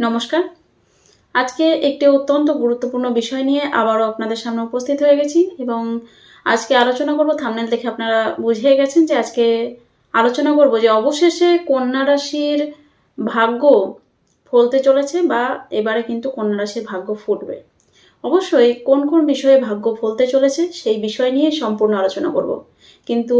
নমস্কার। আজকে একটি অত্যন্ত গুরুত্বপূর্ণ বিষয় নিয়ে আবারও আপনাদের সামনে উপস্থিত হয়ে গেছি এবং আজকে আলোচনা করব, থামনেল দেখে আপনারা বুঝিয়ে গেছেন যে আজকে আলোচনা করব যে অবশেষে কন্যা রাশির ভাগ্য ফলতে চলেছে বা এবারে কিন্তু কন্যা রাশির ভাগ্য ফুটবে। অবশ্যই কোন কোন বিষয়ে ভাগ্য ফলতে চলেছে সেই বিষয় নিয়ে সম্পূর্ণ আলোচনা করব। কিন্তু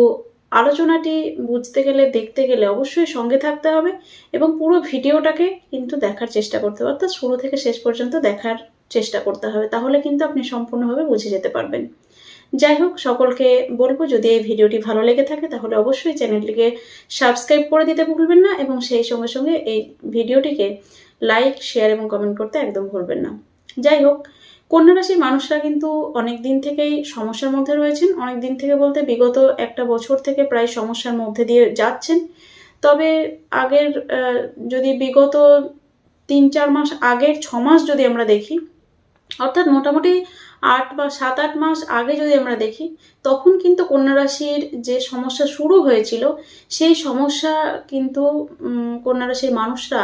আলোচনাটি বুঝতে গেলে, দেখতে গেলে অবশ্যই সঙ্গে থাকতে হবে এবং পুরো ভিডিওটাকে কিন্তু দেখার চেষ্টা করতে হবে। অর্থাৎ শুরু থেকে শেষ পর্যন্ত দেখার চেষ্টা করতে হবে, তাহলে কিন্তু আপনি সম্পূর্ণভাবে বুঝে যেতে পারবেন। যাই হোক, সকলকে বলব, যদি এই ভিডিওটি ভালো লেগে থাকে, তাহলে অবশ্যই চ্যানেলটিকে সাবস্ক্রাইব করে দিতে ভুলবেন না এবং সেই সঙ্গে সঙ্গে এই ভিডিওটিকে লাইক, শেয়ার এবং কমেন্ট করতে একদম ভুলবেন না। যাই হোক কন্যা রাশির মানুষরা কিন্তু অনেক দিন থেকেই সমস্যার মধ্যে রয়েছেন। অনেক দিন থেকে বলতে বিগত একটা বছর থেকে প্রায় সমস্যার মধ্যে দিয়ে যাচ্ছেন। তবে আগের যদি বিগত তিন, চার মাস আগের ছ মাস যদি আমরা দেখি, অর্থাৎ মোটামুটি আট বা সাত, আট মাস আগে যদি আমরা দেখি, তখন কিন্তু কন্যা রাশির যে সমস্যা শুরু হয়েছিল, সেই সমস্যা কিন্তু কন্যা রাশির মানুষরা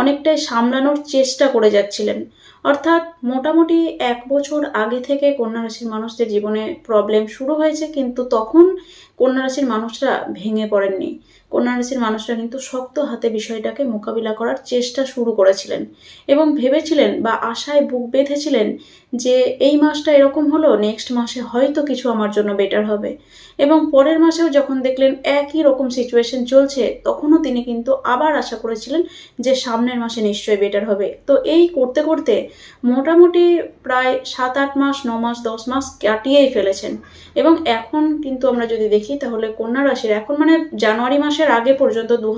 অনেকটাই সামলানোর চেষ্টা করে যাচ্ছিলেন। অর্থাৎ মোটামুটি এক বছর আগে থেকে কন্যা রাশির মানুষদের জীবনে প্রবলেম শুরু হয়েছে, কিন্তু তখন কন্যা রাশির মানুষরা ভেঙে পড়েননি। কন্যা রাশির মানুষরা কিন্তু শক্ত হাতে বিষয়টাকে মোকাবিলা করার চেষ্টা শুরু করেছিলেন এবং ভেবেছিলেন বা আশায় বুক বেঁধেছিলেন যে এই মাসটা এরকম হলো নেক্সট মাসে হয়তো কিছু আমার জন্য বেটার হবে। এবং পরের মাসেও যখন দেখলেন একই রকম সিচুয়েশন চলছে, তখনও তিনি কিন্তু আবার আশা করেছিলেন যে সামনের মাসে নিশ্চয়ই বেটার হবে। তো এই করতে করতে মোটামুটি প্রায় সাত, আট মাস, ন মাস, দশ মাস কাটিয়েই ফেলেছেন। এবং এখন কিন্তু আমরা যদি দেখি, তাহলে কন্যা রাশির এখন মানে জানুয়ারি মাসের আগে পর্যন্ত দু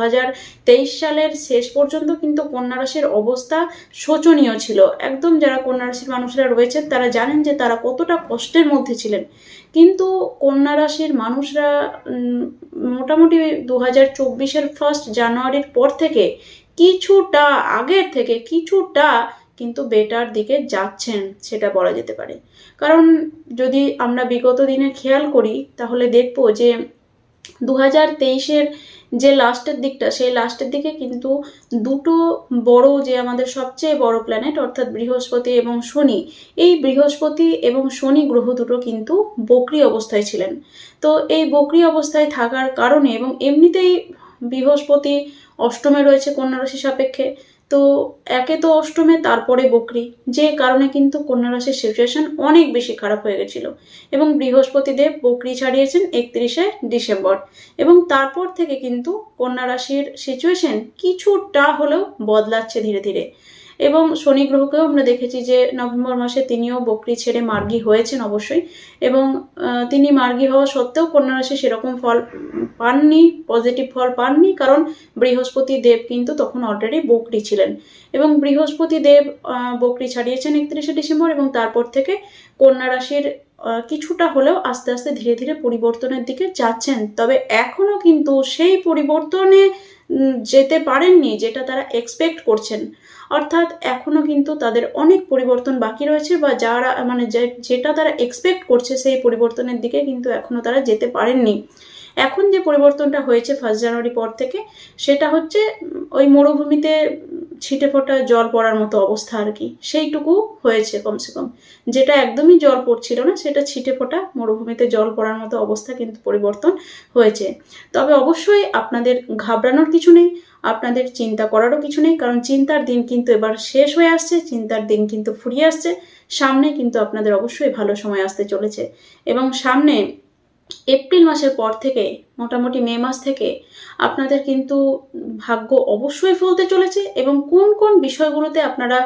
সালের শেষ পর্যন্ত কিন্তু কন্যা রাশির অবস্থা শোচনীয় ছিল। একদম যারা কন্যা রাশির মানুষরা রয়েছেন, তারা জানেন যে তারা কতটা কষ্টের মধ্যে ছিলেন। কিন্তু কন্যা রাশির মানুষরা মোটামুটি দু হাজার চব্বিশের ফার্স্ট জানুয়ারির পর থেকে কিছুটা আগের থেকে কিছুটা কিন্তু বেটার দিকে যাচ্ছেন সেটা বলা যেতে পারে। কারণ যদি আমরা বিগত দিনে খেয়াল করি, তাহলে দেখব যে দু হাজার তেইশের যে লাস্টের দিকটা, সেই লাস্টের দিকে কিন্তু দুটো বড় যে আমাদের সবচেয়ে বড় প্ল্যানেট অর্থাৎ বৃহস্পতি এবং শনি, এই বৃহস্পতি এবং শনি গ্রহ দুটো কিন্তু বক্রি অবস্থায় ছিলেন। তো এই বকরি অবস্থায় থাকার কারণে এবং এমনিতেই বৃহস্পতি অষ্টমে রয়েছে কন্যা রাশি সাপেক্ষে তো একে তো অষ্টমে, তারপরে বকরি। যে কারণে কিন্তু কন্যা রাশির সিচুয়েশন অনেক বেশি খারাপ হয়ে গেছিল এবং বৃহস্পতিদেব বকরি ছাড়িয়েছেন একত্রিশে ডিসেম্বর। এবং তারপর থেকে কিন্তু কন্যা রাশির সিচুয়েশন কিছুটা হলেও বদলাচ্ছে ধীরে ধীরে। এবং শনি গ্রহকেও আমরা দেখেছি যে নভেম্বর মাসে তিনিও বকরি ছেড়ে মার্গী হয়েছেন অবশ্যই। এবং তিনি মার্গী হওয়া সত্ত্বেও কন্যা রাশি সেরকম ফল পাননি পজিটিভ ফল পাননি, কারণ বৃহস্পতি দেব কিন্তু তখন অলরেডি বকরি ছিলেন। এবং বৃহস্পতি দেব বকরি ছাড়িয়েছেন একত্রিশে ডিসেম্বর এবং তারপর থেকে কন্যা রাশির কিছুটা হলেও আস্তে আস্তে ধীরে ধীরে পরিবর্তনের দিকে যাচ্ছেন। তবে এখনও কিন্তু সেই পরিবর্তনে যেতে পারেননি, যেটা তারা এক্সপেক্ট করছেন। অর্থাৎ এখনও কিন্তু তাদের অনেক পরিবর্তন বাকি রয়েছে বা যারা মানে যেটা তারা এক্সপেক্ট করছে সেই পরিবর্তনের দিকে কিন্তু এখনও তারা যেতে পারেননি। এখন যে পরিবর্তনটা হয়েছে ফার্স্ট জানুয়ারি পর থেকে, সেটা হচ্ছে ওই মরুভূমিতে ছিটে ফোটা জল পড়ার মতো অবস্থা আর কি। সেইটুকু হয়েছে কমসে কম। যেটা একদমই জল পড়ছিল না, সেটা ছিটে ফোটা মরুভূমিতে জল পড়ার মতো অবস্থা কিন্তু পরিবর্তন হয়েছে। তবে অবশ্যই আপনাদের ঘাবড়ানোর কিছু নেই, আপনাদের চিন্তা করারও কিছু নেই, কারণ চিন্তার দিন কিন্তু এবার শেষ হয়ে আসছে, চিন্তার দিন কিন্তু ফুরিয়ে আসছে। সামনে কিন্তু আপনাদের অবশ্যই ভালো সময় আসতে চলেছে। এবং সামনে এপ্রিল মাসের পর থেকে, মোটামুটি মে মাস থেকে, আপনাদের কিন্তু ভাগ্য অবশ্যই ফলতে চলেছে এবং কোন কোন বিষয়গুলোতে আপনারা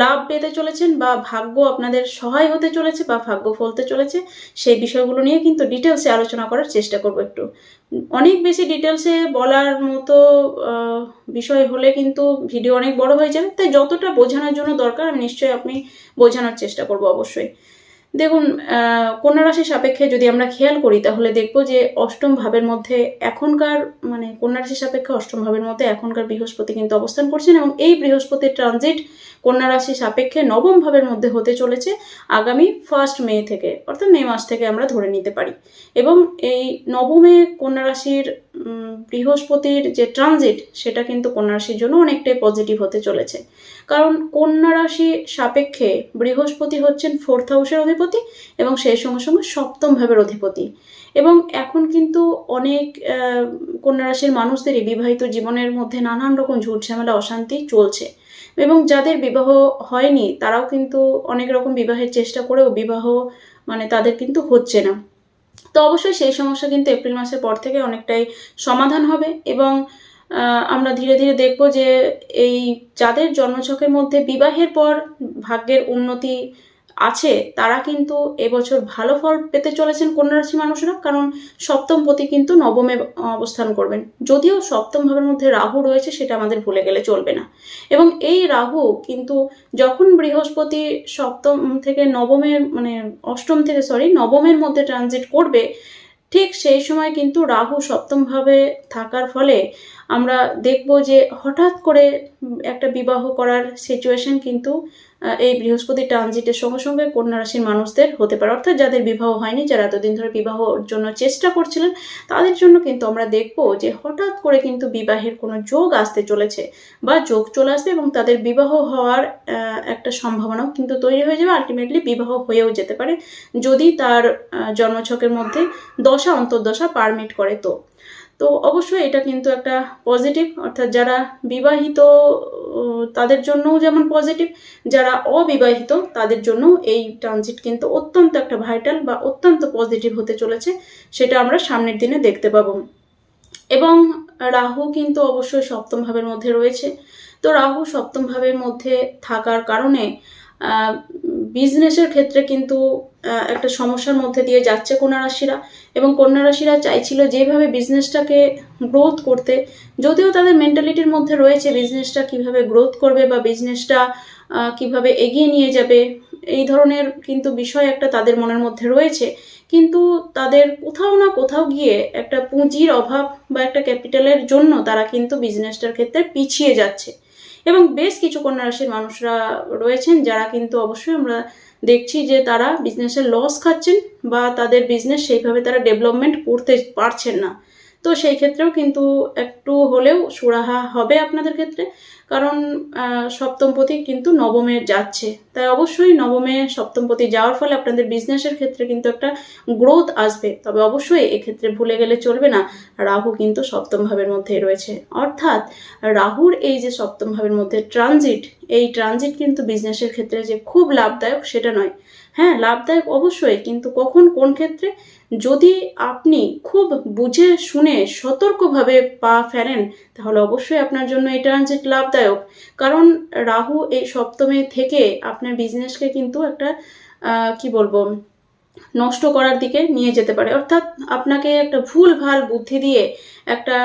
লাভ পেতে চলেছেন বা ভাগ্য আপনাদের সহায় হতে চলেছে বা ভাগ্য ফলতে চলেছে, সেই বিষয়গুলো নিয়ে কিন্তু ডিটেলসে আলোচনা করার চেষ্টা করব একটু। অনেক বেশি ডিটেলসে বলার মতো বিষয় হলে কিন্তু ভিডিও অনেক বড় হয়ে যাবে, তাই যতটা বোঝানোর জন্য দরকার, আমি নিশ্চয়ই আপনি বোঝানোর চেষ্টা করব অবশ্যই। দেখুন কন্যা রাশির সাপেক্ষে যদি আমরা খেয়াল করি, তাহলে দেখব যে অষ্টম ভাবের মধ্যে এখনকার মানে কন্যা রাশির সাপেক্ষে অষ্টম ভাবের মধ্যে এখনকার বৃহস্পতি কিন্তু অবস্থান করছেন এবং এই বৃহস্পতির ট্রানজিট কন্যা রাশির সাপেক্ষে নবম ভাবের মধ্যে হতে চলেছে আগামী ফার্স্ট মে থেকে, অর্থাৎ মে মাস থেকে আমরা ধরে নিতে পারি। এবং এই নবমে কন্যা রাশির বৃহস্পতির যে ট্রানজিট সেটা কিন্তু কন্যা রাশির জন্য অনেকটাই পজিটিভ হতে চলেছে। কারণ কন্যা রাশি সাপেক্ষে বৃহস্পতি হচ্ছেন ফোর্থ হাউসের অধিপতি এবং সেই সঙ্গে সঙ্গে সপ্তম ভাবের অধিপতি। এবং এখন কিন্তু অনেক কন্যা রাশির মানুষদেরই বিবাহিত জীবনের মধ্যে নানান রকম ঝুট ঝামেলা, অশান্তি চলছে। এবং যাদের বিবাহ হয়নি, তারাও কিন্তু অনেক রকম বিবাহের চেষ্টা করেও বিবাহ মানে তাদের কিন্তু হচ্ছে না। তো অবশ্যই সেই সমস্যা কিন্তু এপ্রিল মাসের পর থেকে অনেকটাই সমাধান হবে এবং আমরা ধীরে ধীরে দেখব যে এই যাদের জন্মছকের মধ্যে বিবাহের পর ভাগ্যের উন্নতি আছে, তারা কিন্তু এবছর ভালো ফল পেতে চলেছেন কন্যা রাশি মানুষরা, কারণ সপ্তম পতি কিন্তু নবমে অবস্থান করবেন। যদিও সপ্তম ভাবের মধ্যে রাহু রয়েছে, সেটা আমাদের ভুলে গেলে চলবে না। এবং এই রাহু কিন্তু যখন বৃহস্পতি সপ্তম থেকে নবমের মানে অষ্টম থেকে সরি নবমের মধ্যে ট্রানজিট করবে, ঠিক সেই সময় কিন্তু রাহু সপ্তমভাবে থাকার ফলে আমরা দেখব যে হঠাৎ করে একটা বিবাহ করার সিচুয়েশন কিন্তু এই বৃহস্পতি ট্রানজিটের সঙ্গে সঙ্গে কন্যা রাশির মানুষদের হতে পারে। অর্থাৎ যাদের বিবাহ হয়নি, যারা এতদিন ধরে বিবাহর জন্য চেষ্টা করছিলেন, তাদের জন্য কিন্তু আমরা দেখব যে হঠাৎ করে কিন্তু বিবাহের কোনো যোগ আসতে চলেছে বা যোগ চলে আসবে এবং তাদের বিবাহ হওয়ার একটা সম্ভাবনাও কিন্তু তৈরি হয়ে যাবে। আলটিমেটলি বিবাহ হয়েও যেতে পারে যদি তার জন্মছকের মধ্যে দশা, অন্তর্দশা পারমিট করে তো। তো অবশ্যই এটা কিন্তু একটা পজিটিভ অর্থাৎ যারা বিবাহিত তাদের জন্যও যেমন পজিটিভ যারা অবিবাহিত, তাদের জন্য এই ট্রানজিট কিন্তু অত্যন্ত একটা ভাইটাল বা অত্যন্ত পজিটিভ হতে চলেছে, সেটা আমরা সামনের দিনে দেখতে পাবো। এবং রাহু কিন্তু অবশ্যই সপ্তম ভাবের মধ্যে রয়েছে। তো রাহু সপ্তম ভাবের মধ্যে থাকার কারণে বিজনেসের ক্ষেত্রে কিন্তু একটা সমস্যার মধ্যে দিয়ে যাচ্ছে কন্যা রাশিরা এবং কন্যা রাশিরা চাইছিল যেভাবে বিজনেসটাকে গ্রোথ করতে, যদিও তাদের মেন্টালিটির মধ্যে রয়েছে বিজনেসটা কীভাবে গ্রোথ করবে বা বিজনেসটা কীভাবে এগিয়ে নিয়ে যাবে, এই ধরনের কিন্তু বিষয় একটা তাদের মনের মধ্যে রয়েছে। কিন্তু তাদের কোথাও না কোথাও গিয়ে একটা পুঁজির অভাব বা একটা ক্যাপিটালের জন্য তারা কিন্তু বিজনেসটার ক্ষেত্রে পিছিয়ে যাচ্ছে। এবং বেশ কিছু কন্যা রাশির মানুষরা রয়েছেন যারা কিন্তু অবশ্যই আমরা দেখছি যে তারা বিজনেসের লস খাচ্ছেন বা তাদের বিজনেস সেইভাবে তারা ডেভেলপমেন্ট করতে পারছেন না। তো সেই ক্ষেত্রেও কিন্তু একটু হলেও সুরাহা হবে আপনাদের ক্ষেত্রে। কারণ সপ্তমপতি কিন্তু নবমে যাচ্ছে। তাই অবশ্যই নবমে সপ্তমপতি যাওয়ার ফলে আপনাদের বিজনেসের ক্ষেত্রে কিন্তু একটা গ্রোথ আসবে। তবে অবশ্যই এক্ষেত্রে ভুলে গেলে চলবে না। রাহু কিন্তু সপ্তম ভাবের মধ্যেই রয়েছে। অর্থাৎ, রাহুর এই যে সপ্তম ভাবের মধ্যে ট্রানজিট এই ট্রানজিট কিন্তু বিজনেসের ক্ষেত্রে যে খুব লাভদায়ক সেটা নয়। হ্যাঁ লাভদায়ক অবশ্যই, কিন্তু কখন, কোন ক্ষেত্রে? যদি আপনি খুব বুঝে শুনে সতর্কভাবে পা ফেলেন, তাহলে অবশ্যই আপনার জন্য এই ট্রানজিট লাভদায়ক কারণ রাহু এই সপ্তমে থেকে আপনার বিজনেসকে কিন্তু একটা কি বলব, নষ্ট করার দিকে নিয়ে যেতে পারে। অর্থাৎ আপনাকে একটা ভুল ভালো বুদ্ধি দিয়ে একটা,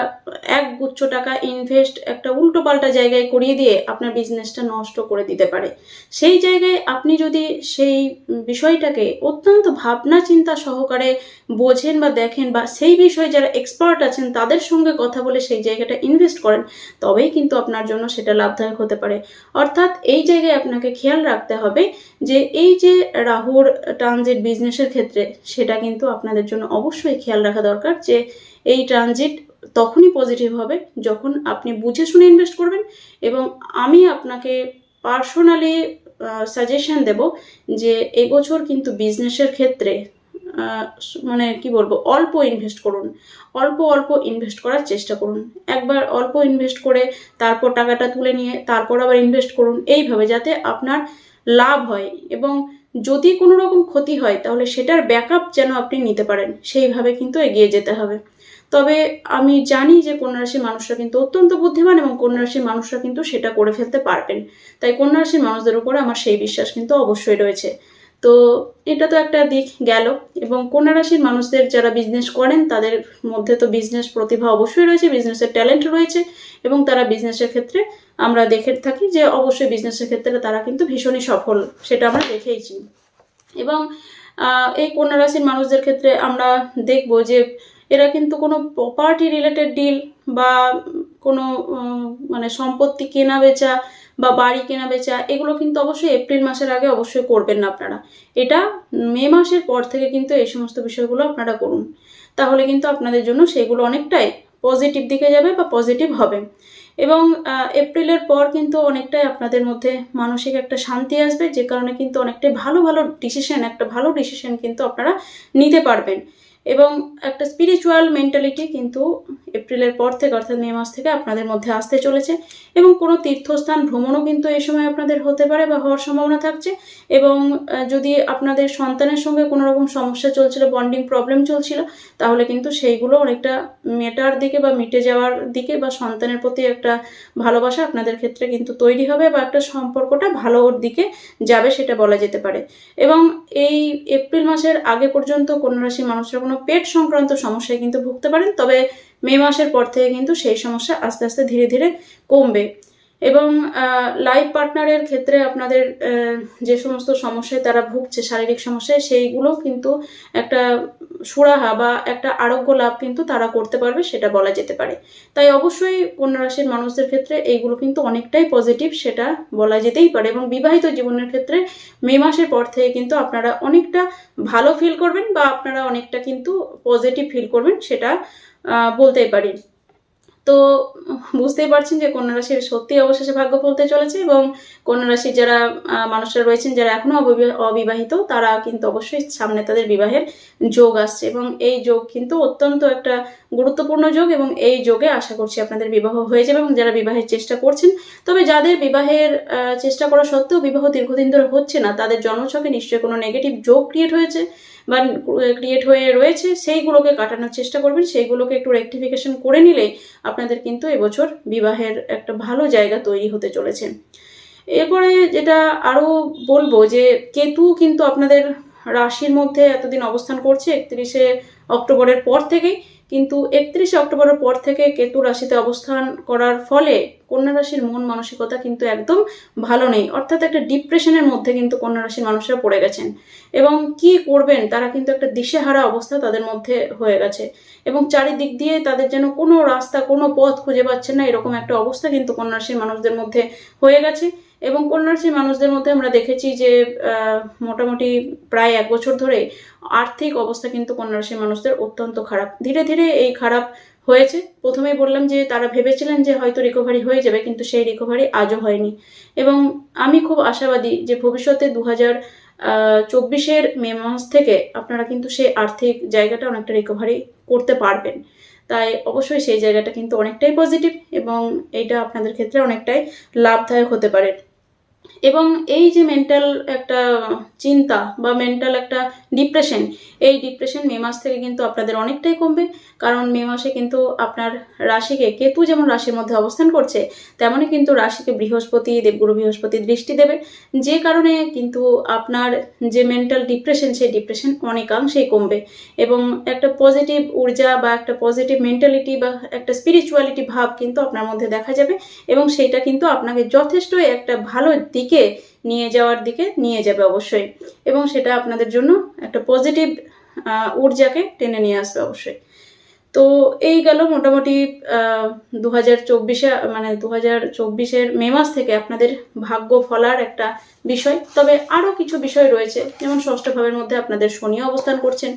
এক গুচ্ছ টাকা ইনভেস্ট একটা উল্টো পাল্টা জায়গায় করিয়ে দিয়ে আপনার বিজনেসটা নষ্ট করে দিতে পারে। সেই জায়গায় আপনি যদি সেই বিষয়টাকে অত্যন্ত ভাবনা চিন্তা সহকারে বোঝেন বা দেখেন বা সেই বিষয়ে যারা এক্সপার্ট আছেন তাদের সঙ্গে কথা বলে সেই জায়গাটা ইনভেস্ট করেন, তবেই কিন্তু আপনার জন্য সেটা লাভদায়ক হতে পারে। অর্থাৎ এই জায়গায় আপনাকে খেয়াল রাখতে হবে যে এই যে রাহুর ট্রানজিট বিজনেসের ক্ষেত্রে সেটা কিন্তু আপনাদের জন্য অবশ্যই খেয়াল রাখা দরকার যে এই ট্রানজিট তখনই পজিটিভ হবে যখন আপনি বুঝে শুনে ইনভেস্ট করবেন এবং আমি আপনাকে পার্সোনালি সাজেশন দেব যে এবছর কিন্তু বিজনেসের ক্ষেত্রে মানে কি বলব, অল্প ইনভেস্ট করুন। অল্প অল্প ইনভেস্ট করার চেষ্টা করুন। একবার অল্প ইনভেস্ট করে তারপর টাকাটা তুলে নিয়ে তারপর আবার ইনভেস্ট করুন। এইভাবে যাতে আপনার লাভ হয় এবং যদি কোনো রকম ক্ষতি হয় তাহলে সেটার ব্যাকআপ যেন আপনি নিতে পারেন, সেইভাবে কিন্তু এগিয়ে যেতে হবে। তবে আমি জানি যে কন্যা রাশির মানুষরা কিন্তু অত্যন্ত বুদ্ধিমান এবং কন্যা রাশির মানুষরা কিন্তু সেটা করে ফেলতে পারবেন। তাই কন্যা রাশির মানুষদের উপরে আমার সেই বিশ্বাস কিন্তু অবশ্যই রয়েছে। তো এটা তো একটা দিক গেল এবং কন্যা রাশির মানুষদের যারা বিজনেস করেন, তাদের মধ্যে তো বিজনেস প্রতিভা অবশ্যই রয়েছে বিজনেসের ট্যালেন্ট রয়েছে এবং তারা বিজনেসের ক্ষেত্রে আমরা দেখে থাকি যে অবশ্যই বিজনেসের ক্ষেত্রে তারা কিন্তু ভীষণই সফল, সেটা আমরা দেখেইছি। এবং এই কন্যা রাশির মানুষদের ক্ষেত্রে আমরা দেখব যে এরা কিন্তু কোনো প্রপার্টি রিলেটেড ডিল বা কোনো মানে সম্পত্তি কেনা বেচা বা বাড়ি কেনা বেচা এগুলো কিন্তু অবশ্যই এপ্রিল মাসের আগে অবশ্যই করবেন না আপনারা। এটা মে মাসের পর থেকে কিন্তু এই সমস্ত বিষয়গুলো আপনারা করুন। তাহলে কিন্তু আপনাদের জন্য সেগুলো অনেকটাই পজিটিভ দিকে যাবে বা পজিটিভ হবে। এবং এপ্রিলের পর কিন্তু অনেকটাই আপনাদের মধ্যে মানসিক একটা শান্তি আসবে, যে কারণে কিন্তু অনেকটাই ভালো ভালো ডিসিশন একটা ভালো ডিসিশন কিন্তু আপনারা নিতে পারবেন। এবং একটা স্পিরিচুয়াল মেন্টালিটি কিন্তু এপ্রিলের পর থেকে অর্থাৎ মে মাস থেকে আপনাদের মধ্যে আসতে চলেছে এবং কোনো তীর্থস্থান ভ্রমণও কিন্তু এই সময় আপনাদের হতে পারে বা হওয়ার সম্ভাবনা থাকছে এবং যদি আপনাদের সন্তানের সঙ্গে কোনো রকম সমস্যা চলছিল বন্ডিং প্রবলেম চলছিল, তাহলে কিন্তু সেইগুলো অনেকটা মেটার দিকে বা মিটে যাওয়ার দিকে বা সন্তানের প্রতি একটা ভালোবাসা আপনাদের ক্ষেত্রে কিন্তু তৈরি হবে বা একটা সম্পর্কটা ভালোর দিকে যাবে সেটা বলা যেতে পারে। এবং এই এপ্রিল মাসের আগে পর্যন্ত কন্যা রাশির মানুষরা কোনো পেট সংক্রান্ত সমস্যায় কিন্তু ভুগতে পারেন, তবে মে মাসের পর থেকে কিন্তু সেই সমস্যা আস্তে আস্তে ধীরে ধীরে কমবে। এবং লাইফ পার্টনারের ক্ষেত্রে আপনাদের যে সমস্ত সমস্যায় তারা ভুগছে, শারীরিক সমস্যায়, সেইগুলো কিন্তু একটা সুরাহা বা একটা আরোগ্য লাভ কিন্তু তারা করতে পারবে, সেটা বলা যেতে পারে। তাই অবশ্যই কন্যা রাশির মানুষদের ক্ষেত্রে এইগুলো কিন্তু অনেকটাই পজিটিভ সেটা বলা যেতেই পারে এবং বিবাহিত জীবনের ক্ষেত্রে মে মাসের পর থেকে কিন্তু আপনারা অনেকটা ভালো ফিল করবেন বা আপনারা অনেকটা কিন্তু পজিটিভ ফিল করবেন, সেটা বলতেই পারি। তো বুঝতেই পারছেন যে কন্যা রাশির সত্যি অবশেষে ভাগ্য ফলতে চলেছে এবং কন্যা রাশির যারা মানুষরা রয়েছেন, যারা এখনও অবিবাহ- অবিবাহিত, তারা কিন্তু অবশ্যই সামনে তাদের বিবাহের যোগ আসছে এবং এই যোগ কিন্তু অত্যন্ত একটা গুরুত্বপূর্ণ যোগ এবং এই যোগে আশা করছি আপনাদের বিবাহ হয়ে যাবে এবং যারা বিবাহের চেষ্টা করছেন, তবে যাদের বিবাহের চেষ্টা করা সত্ত্বেও বিবাহ দীর্ঘদিন ধরে হচ্ছে না, তাদের জন্মছকে নিশ্চয়ই কোনো নেগেটিভ যোগ ক্রিয়েট হয়েছে। বা ক্রিয়েট হয়ে রয়েছে, সেইগুলোকে কাটানোর চেষ্টা করবেন। সেইগুলোকে একটু রেক্টিফিকেশন করে নিলেই আপনাদের কিন্তু এবছর বিবাহের একটা ভালো জায়গা তৈরি হতে চলেছে। এরপরে যেটা আরও বলব যে, কেতু কিন্তু আপনাদের রাশির মধ্যে এতদিন অবস্থান করছে, একত্রিশে অক্টোবরের পর থেকেই। কিন্তু একত্রিশে অক্টোবরের পর থেকে কেতু রাশিতে অবস্থান করার ফলে কন্যা রাশির মন মানসিকতা কিন্তু একদম ভালো নেই। অর্থাৎ একটা ডিপ্রেশনের মধ্যে কিন্তু কন্যা রাশির মানুষরা পড়ে গেছেন। এবং কি করবেন, তারা কিন্তু একটা দিশেহারা অবস্থা তাদের মধ্যে হয়ে গেছে। এবং চারিদিক দিয়ে তাদের যেন কোনো রাস্তা, কোনো পথ খুঁজে পাচ্ছেন না, এরকম একটা অবস্থা কিন্তু কন্যা রাশির মানুষদের মধ্যে হয়ে গেছে। এবং কন্যা রাশির মানুষদের মধ্যে আমরা দেখেছি যে মোটামুটি প্রায় এক বছর ধরে আর্থিক অবস্থা কিন্তু কন্যাশ্রী মানুষদের অত্যন্ত খারাপ। ধীরে ধীরে এই খারাপ হয়েছে। প্রথমেই বললাম যে, তারা ভেবেছিলেন যে হয়তো রিকভারি হয়ে যাবে, কিন্তু সেই রিকভারি আজও হয়নি। এবং আমি খুব আশাবাদী যে ভবিষ্যতে দু হাজার চব্বিশের মে মাস থেকে আপনারা কিন্তু সেই আর্থিক জায়গাটা অনেকটা রিকভারি করতে পারবেন। তাই অবশ্যই সেই জায়গাটা কিন্তু অনেকটাই পজিটিভ এবং এইটা আপনাদের ক্ষেত্রে অনেকটাই লাভদায়ক হতে পারে। এবং এই যে মেন্টাল একটা চিন্তা বা মেন্টাল একটা ডিপ্রেশন এই ডিপ্রেশন মে মাস থেকে কিন্তু আপনাদের অনেকটাই কমবে। কারণ মে মাসে কিন্তু আপনার রাশিকে, কেতু যেমন রাশির মধ্যে অবস্থান করছে, তেমনই কিন্তু রাশিকে বৃহস্পতি, দেবগুরু বৃহস্পতি দৃষ্টি দেবে। যে কারণে কিন্তু আপনার যে মেন্টাল ডিপ্রেশন সেই ডিপ্রেশন অনেকাংশেই কমবে। এবং একটা পজিটিভ ঊর্জা বা একটা পজিটিভ মেন্টালিটি বা একটা স্পিরিচুয়ালিটি ভাব কিন্তু আপনার মধ্যে দেখা যাবে। এবং সেইটা কিন্তু আপনাকে যথেষ্টই একটা ভালো দিকে নিয়ে যাওয়ার দিকে নিয়ে যাবে অবশ্যই। এবং সেটা আপনাদের জন্য একটা পজিটিভ ঊর্জাকে টেনে নিয়ে আসবে অবশ্যই। তো এই গেল মোটামুটি দু হাজার চব্বিশে মানে দু হাজার চব্বিশের মে মাস থেকে আপনাদের ভাগ্য ফলার একটা বিষয়। তবে আরও কিছু বিষয় রয়েছে, যেমন ষষ্ঠ ভাবের মধ্যে আপনাদের শনি অবস্থান করছেন।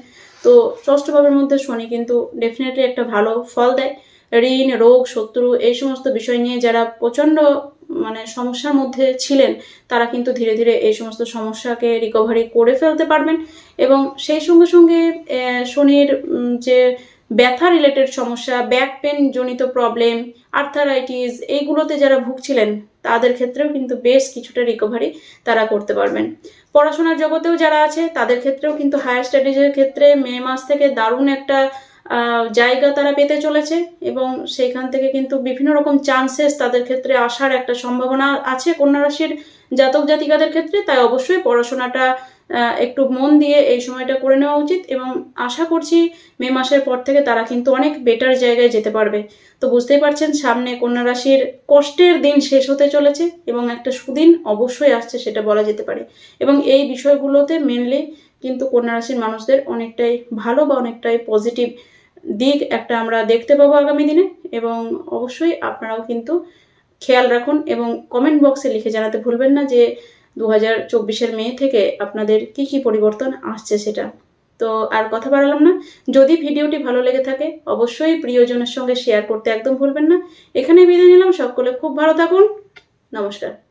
তো ষষ্ঠ ভাবের মধ্যে শনি কিন্তু ডেফিনেটলি একটা ভালো ফল দেয়। ঋণ, রোগ, শত্রু এই সমস্ত বিষয় নিয়ে যারা প্রচণ্ড মানে সমস্যার মধ্যে ছিলেন, তারা কিন্তু ধীরে ধীরে এই সমস্ত সমস্যাকে রিকভারি করে ফেলতে পারবেন। এবং সেই সঙ্গে সঙ্গে শনির যে ব্যথা রিলেটেড সমস্যা ব্যাক পেন জনিত প্রবলেম আর্থারাইটিস এইগুলোতে যারা ভুগছিলেন, তাদের ক্ষেত্রেও কিন্তু বেশ কিছুটা রিকভারি তারা করতে পারবেন। পড়াশোনার জগতেও যারা আছে, তাদের ক্ষেত্রেও কিন্তু হায়ার স্টাডিজের ক্ষেত্রে মে মাস থেকে দারুণ একটা জায়গা তারা পেতে চলেছে এবং সেইখান থেকে কিন্তু বিভিন্ন রকম চান্সেস তাদের ক্ষেত্রে আসার একটা সম্ভাবনা আছে। কন্যা রাশির জাতক জাতিকাদের ক্ষেত্রে তাই অবশ্যই পড়াশোনাটা একটু মন দিয়ে এই সময়টা করে নেওয়া উচিত এবং আশা করছি মে মাসের পর থেকে তারা কিন্তু অনেক বেটার জায়গায় যেতে পারবে। তো বুঝতেই পারছেন, সামনে কন্যা রাশির কষ্টের দিন শেষ হতে চলেছে এবং একটা সুদিন অবশ্যই আসছে সেটা বলা যেতে পারে এবং এই বিষয়গুলোতে মেনলি কিন্তু কন্যা রাশির মানুষদের অনেকটাই ভালো বা অনেকটাই পজিটিভ দিক একটা আমরা দেখতে পাবো আগামী দিনে এবং অবশ্যই আপনারাও কিন্তু খেয়াল রাখুন এবং কমেন্ট বক্সে লিখে জানাতে ভুলবেন না যে দু হাজার চব্বিশের মে থেকে আপনাদের কি কি পরিবর্তন আসছে সেটা। তো আর কথা বাড়ালাম না। যদি ভিডিওটি ভালো লেগে থাকে, অবশ্যই প্রিয়জনের সঙ্গে শেয়ার করতে একদম ভুলবেন না। এখানে বিদায় নিলাম। সকলে খুব ভালো থাকুন। নমস্কার।